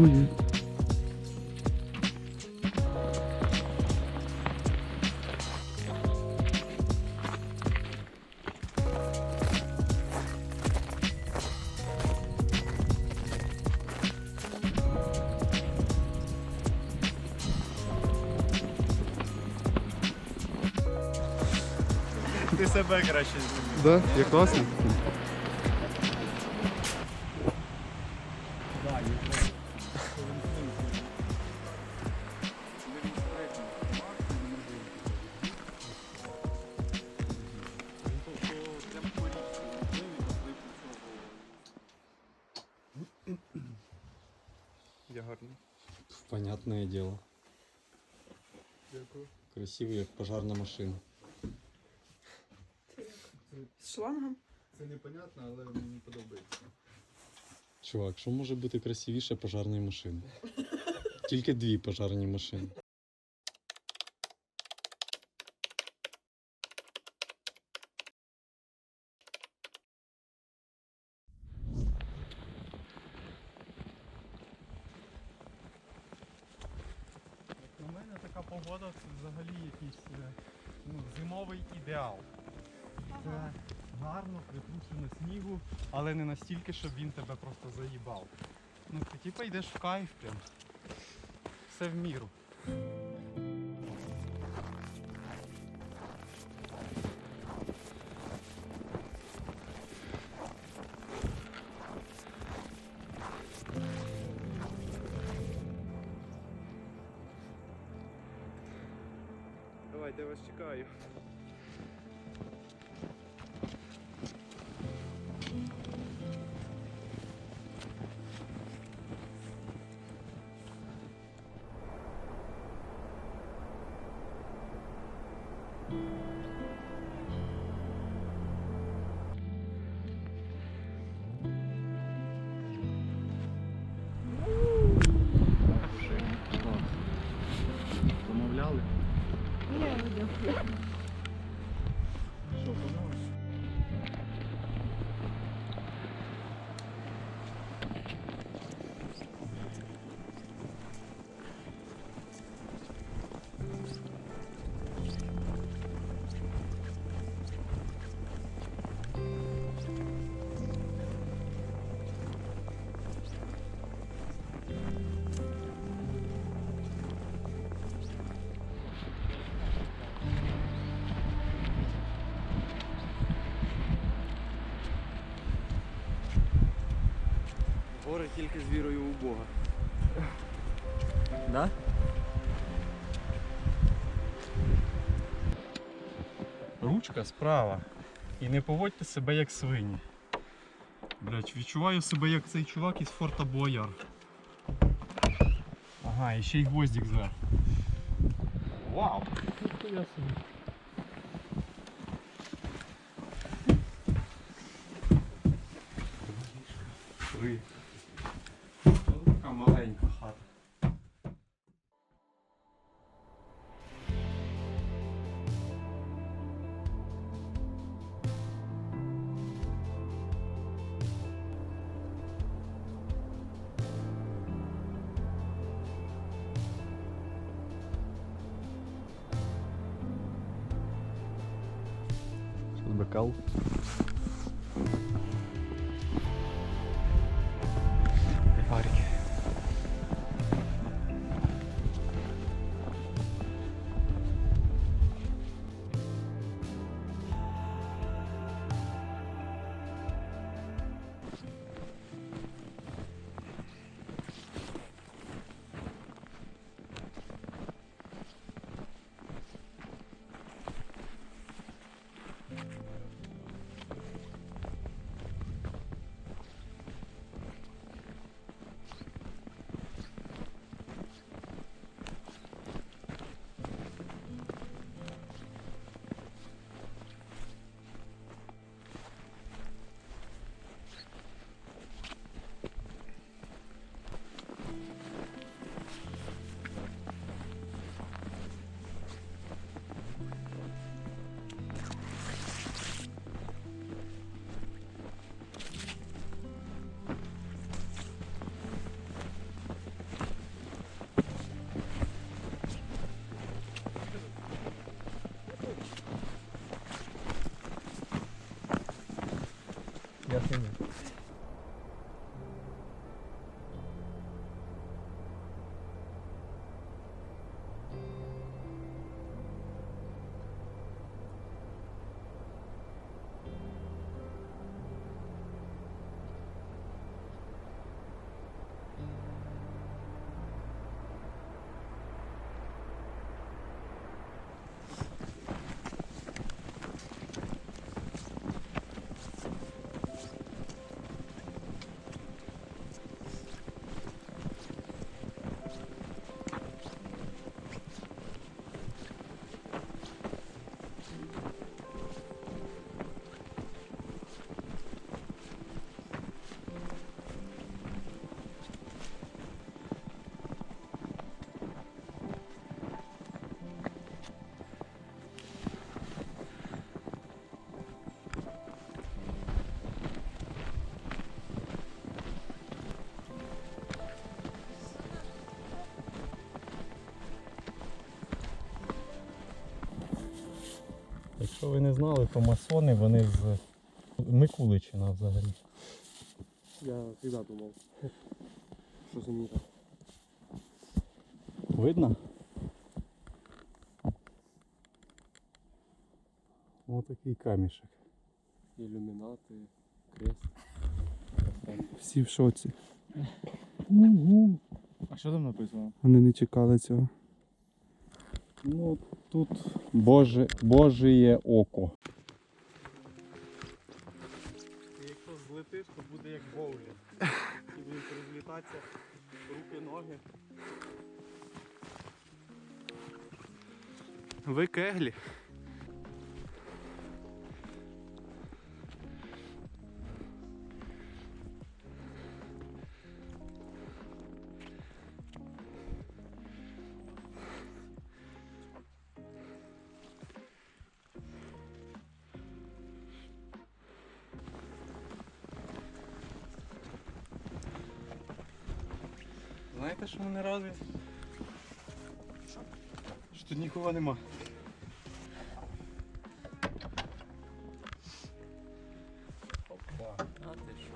працює. Ти себе краще зніми. Да? Я класний? Красивий, як пожарна машина. З шлангом? Це непонятно, але мені подобається. Чувак, що може бути красивіше пожарної машини? Тільки дві пожарні машини. Як на мене така погода це взагалі якийсь е, ну, зимовий ідеал. Це гарно притрушено снігу, але не настільки, щоб він тебе просто заїбав. Ну ти типа йдеш в кайф прям. Все в міру. Гори тільки з вірою у Бога. Да? Ручка справа. І не поводьте себе як свині. Блять, відчуваю себе як цей чувак із форта Бояр. Ага, і ще й гвоздик зверху. Вау! Собі. Три. Якщо ви не знали, то масони вони з Микуличина взагалі. Я завжди думав, що це міра. Видно? Ось такий камішек. Ілюмінати, крест. Всі в шоці. А що там написано? Вони не чекали цього. Ну, тут Боже, Божеє око. Якщо злетиш, то буде як боулінг. І будуть розлітатися руки, ноги. Ви кеглі. Знаєте, що мене радує? Що тут нікого нема. Опа. А ти що?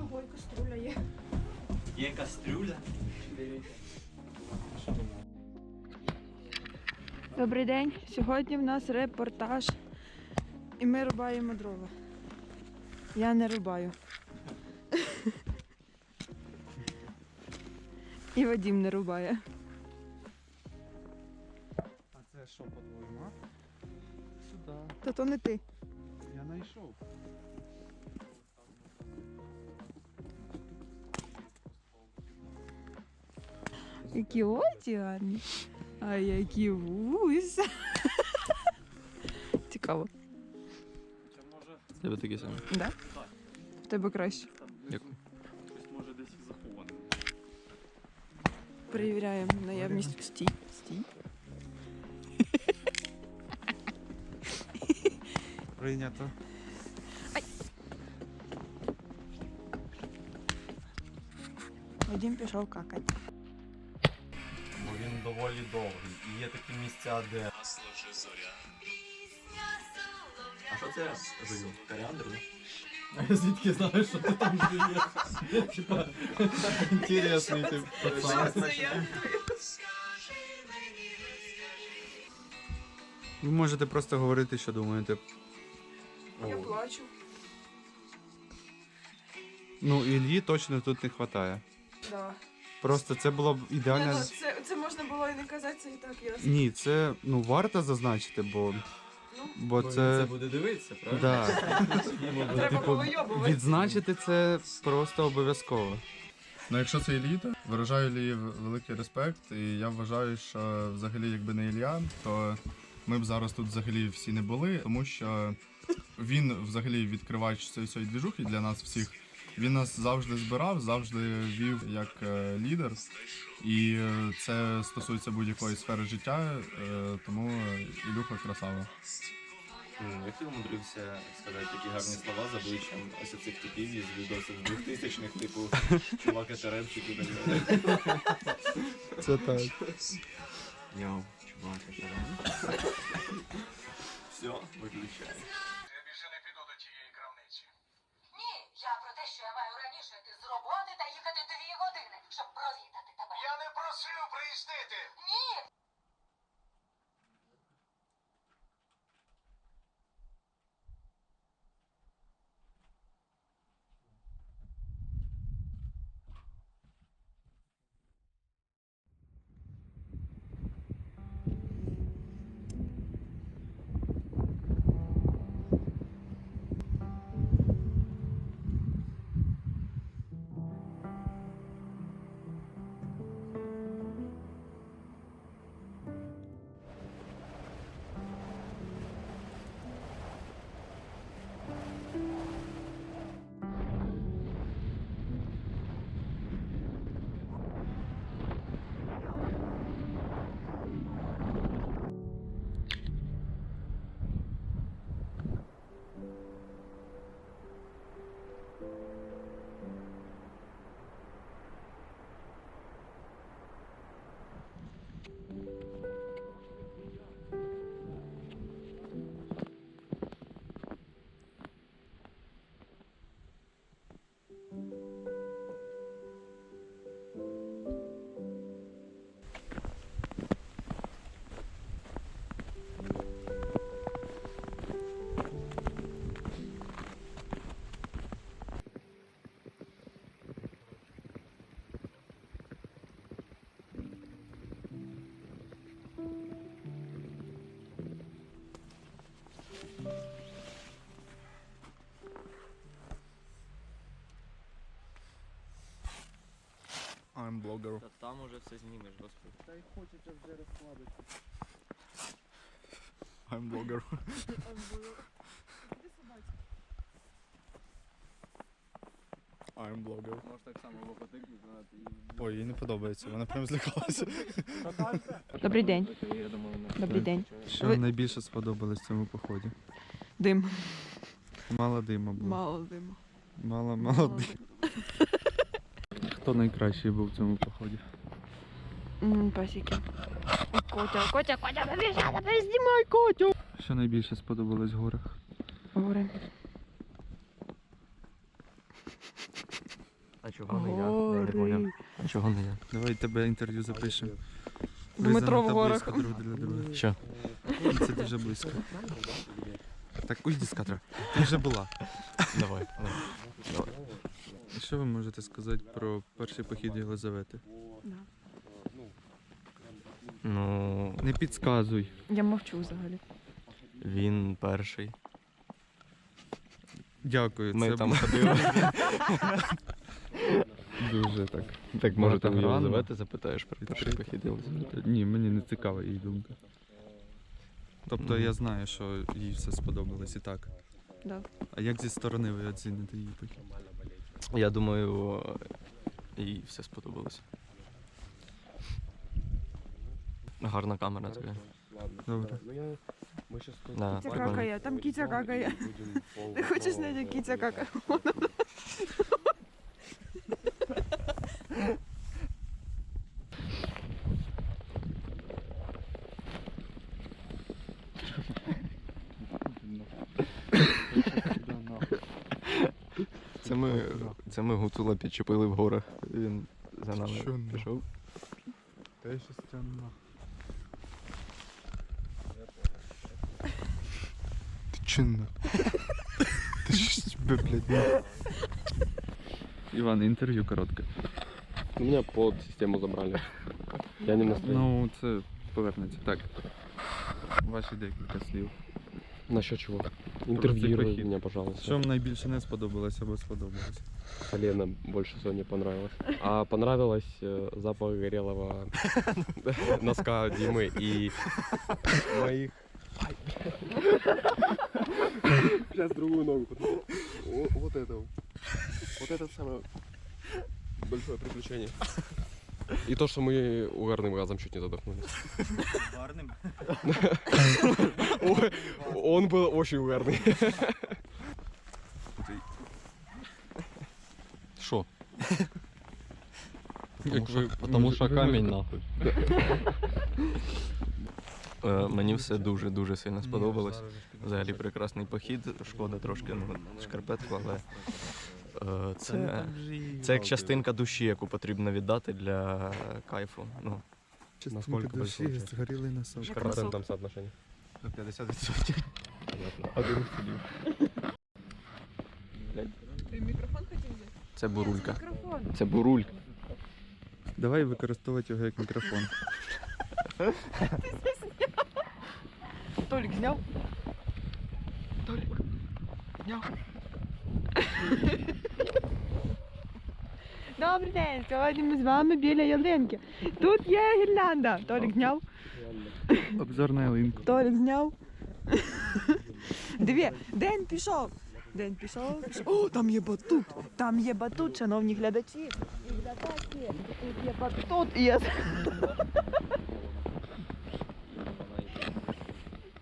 Ого, і каструля є. Є кастрюля? Добрий день. Сьогодні в нас репортаж. І ми рубаємо дрова. Я не рубаю. І Вадім не рубає. А це що, по-твоєму? Сюди. Та то не ти. Я знайшов. Які очі гарні. А які вуса. Цікаво. Тебе такі самі. Да? В тебе краще. Дякую. може десь і. Перевіряємо наявність. Стій. Стій. Прийнято. Вадим пішов какати. Доволі довгий. І є такі місця, де. А що це жую? Коріандр? А я звідки знаю, що ти там живеш? Типа, інтересний ти пацан. Ви можете просто говорити, що думаєте. Я плачу. Ну, Іллі точно тут не вистачає. Да. Просто це було б ідеально. ну, це, це можна було і не казати, це і так ясно. Ні, це ну варто зазначити, бо, бо Це це. буде дивитися, правильно? Да. Треба Типу, повийобувати. Відзначити це просто обов'язково. Ну, якщо це еліта, виражаю Іллі великий респект. І я вважаю, що взагалі, якби не Ілля, то ми б зараз тут взагалі всі не були, тому що він взагалі відкривач цієї цієї двіжухи для нас всіх. Він нас завжди збирав, завжди вів як е, лідер. І е, це стосується будь-якої сфери життя, е, тому Ілюха красава. Як ти умудрився сказати такі гарні слова з обличчям ось цих типів із відосів 2000-х, типу чувака Теревчик і так далі. Це так. Йоу, чувака Все, виключай. Блогер. Та там уже все знімеш, господи. Та й хочеться вже розкладати. I'm блогер. I'm блогер. Може так само лопотикнути, знаєте, Ой, їй не подобається, вона прям злякалася. Добрий день. Добрий день. Що найбільше сподобалось в цьому поході? Дим. Мало диму було. Мало диму. Мало, мало диму. Хто найкращий був в цьому поході? М, Пасіки. Котя, Котя, Котя, побіжала, давай знімай Котю. Що найбільше сподобалось в горах? Гори. А чого не я? Я не поняв. Гори. А чого не я? Давай тебе інтерв'ю запишемо. Ви Дмитро в занадто горах. близько друг для друга. Що? Це дуже близько. Так, уйди з кадра. Ти вже була. Давай. Що ви можете сказати про перший похід Єлизавети? Да. Ну, Не підказуй. Я мовчу взагалі. він перший. Дякую. Ми це там було ходили. дуже так. Так може, там Єлизавети запитаєш про перший перший похід Єлизавети? Ні, мені не цікава її думка. Тобто я знаю, що їй все сподобалось і так. Да. А як зі сторони ви оціните її похід? Я думаю, їй все сподобалось. Гарна камера тобі. Добре. Да, Кіця прикольно. какає, там кіця какає. Ти хочеш знати, як кіця какає? Це ми, це ми гуцула підчепили в горах. Він за нами Що нахуй? пішов. Та я щас тягну. Ти чинно. Ти ж тебе, блядь, ну. Іван, інтерв'ю коротке. Меня под систему забрали. Я не в настроении. Ну, це повернеться. Так. Ваші декілька слів. Насчет чего? Похід. Интервьюируй меня, пожалуйста. Що вам найбільше не сподобалось або сподобалось? Лена больше всего не понравилось. А понравилось э, запах горелого носка Димы и моих... Сейчас другую ногу. Вот это. Вот это самое большое приключение. И то, что мы угарным газом чуть не задохнулись. Гарним. Ой, Он был очень угарный. Що? Як ви- Потому що ви камінь можете- нахуй. Е, Мені все дуже-дуже сильно сподобалось. Взагалі прекрасний похід. Шкода трошки ну, шкарпетку, але е, це, це як частинка душі, яку потрібно віддати для кайфу. Ну, Частинка Наскільки душі большого? згорілий носок. В процентном соотношении. 50%. Понятно. Ти мікрофон хотів взяти? це бурулька. Це бурулька. Давай використовувати його як мікрофон. Толік зняв? Толік. Зняв. Добрий день, сьогодні ми з вами біля ялинки. Тут є гірлянда. Толік зняв? Обзор на ялинку. Толік зняв. Диві, день пішов. День пішов, пішов. О, там є батут. Там є батут, шановні глядачі. І глядачі. Тут є батут. І я...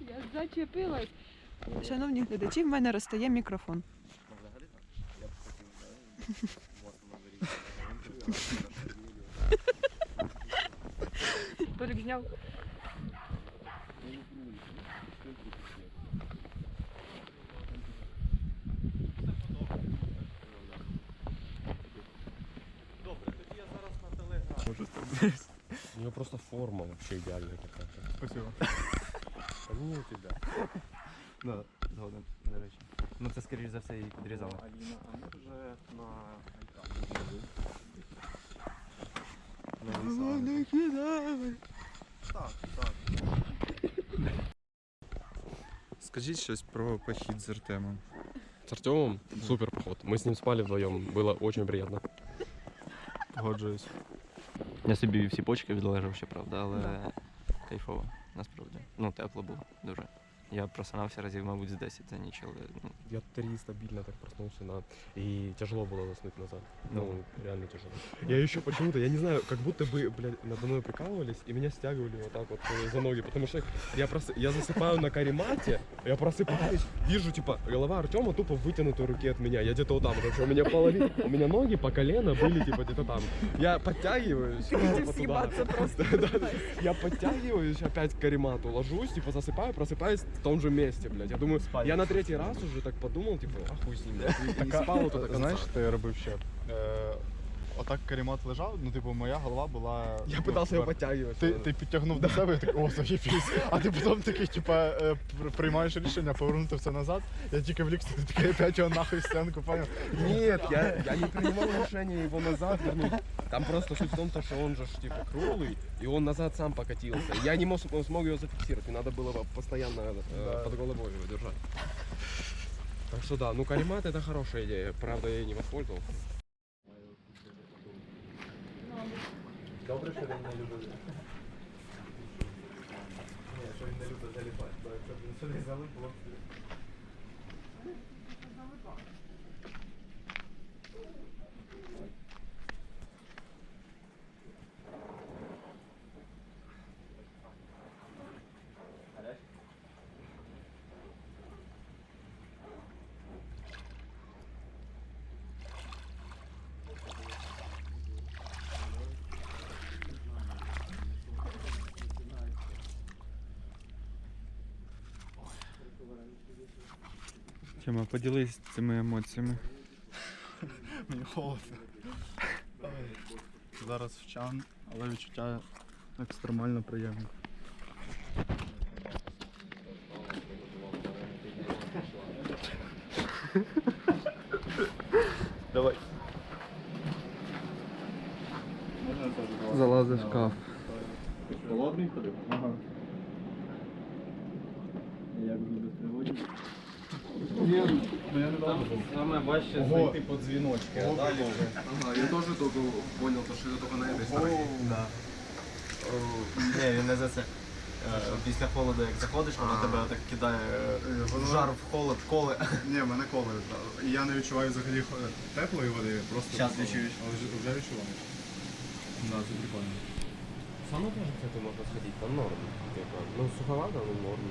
я зачепилась. Шановні глядачі, в мене розстає мікрофон. Толік зняв. У нее просто форма вообще идеальная какая-то. Спасибо. А не у тебя. Да, згоден, до речі. Ну це скоріш за все її підрізали. Аліна, а ми вже на Так, так. Скажіть щось про похід з Артемом. С Артемом супер поход. Мы с ним спали вдвоем. Было очень приятно. Погоджуюсь. Я собі всі почки відлежав, ще правда, але кайфово, насправді. Ну, тепло було дуже. Я просинався разів, мабуть, з 10 за ніч, але ну, Я три стабильно так проснулся на... И тяжело было заснуть назад. Ну, реально тяжело. Я еще почему-то, я не знаю, как будто бы, блядь, надо мной прикалывались и меня стягивали вот так вот э, за ноги. Потому что я просто, я засыпаю на каремате, я просыпаюсь, вижу, типа, голова Артема тупо в вытянутой руке от меня. Я где-то вот там, потому что у меня половина, у меня ноги по колено были, типа, где-то там. Я подтягиваюсь, типа, туда. съебаться просто. Да, да, да. Я подтягиваюсь опять к каремату, ложусь, типа, засыпаю, просыпаюсь в том же месте, блядь. Я думаю, я на третий раз уже так подумал, типа, а хуй с ним, блядь. И, и спал вот это Знаєш, що я робив ще? Е, отак каремат лежав, ну типу моя голова була. Я ну, пытался его вверх. подтягивать. Ти, ти підтягнув до себе і так, о, заєбісь. А ти потім такий, типа, е, пр- приймаєш рішення повернути все назад. Я тільки влік, ти такий опять його нахуй в стінку, поняв? Нет, я, я не принимал решение его назад вернуть. Там просто суть в том, то, что он же ж, типа круглый, и он назад сам покатился. Я не мог, смог его зафиксировать, мне надо было его постоянно э, под головой его держать. Так что да, ну каремат это хорошая идея, правда я ей не воспользовался. Добре, що він не любить. Ні, що він не любить заліпати, бо якщо б він сюди залип, було б Тьома, поділись цими емоціями. Мені холодно. Зараз в чан, але відчуття екстремально приємне. Давай. Залазив в шкаф. Голодний ходив? Ага. Як буде сьогодні? Саме важче Ого. знайти по дзвіночки, а далі вже. Ага, я тоже только понял, то, что это только на этой стороне. Да. Ні, він не за це. Е, Після холоду, як заходиш, воно тебе так кидає е, в жар, в холод, коле. Ні, мене коли. Я не відчуваю взагалі теплої води, просто. Щас відчуєш. Але вже, відчуваю. Да, це прикольно. Сауну тоже, кстати, можно сходить, там норм. Ну, суховато, но норм.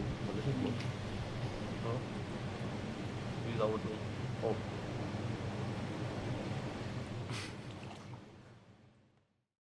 我就会哦。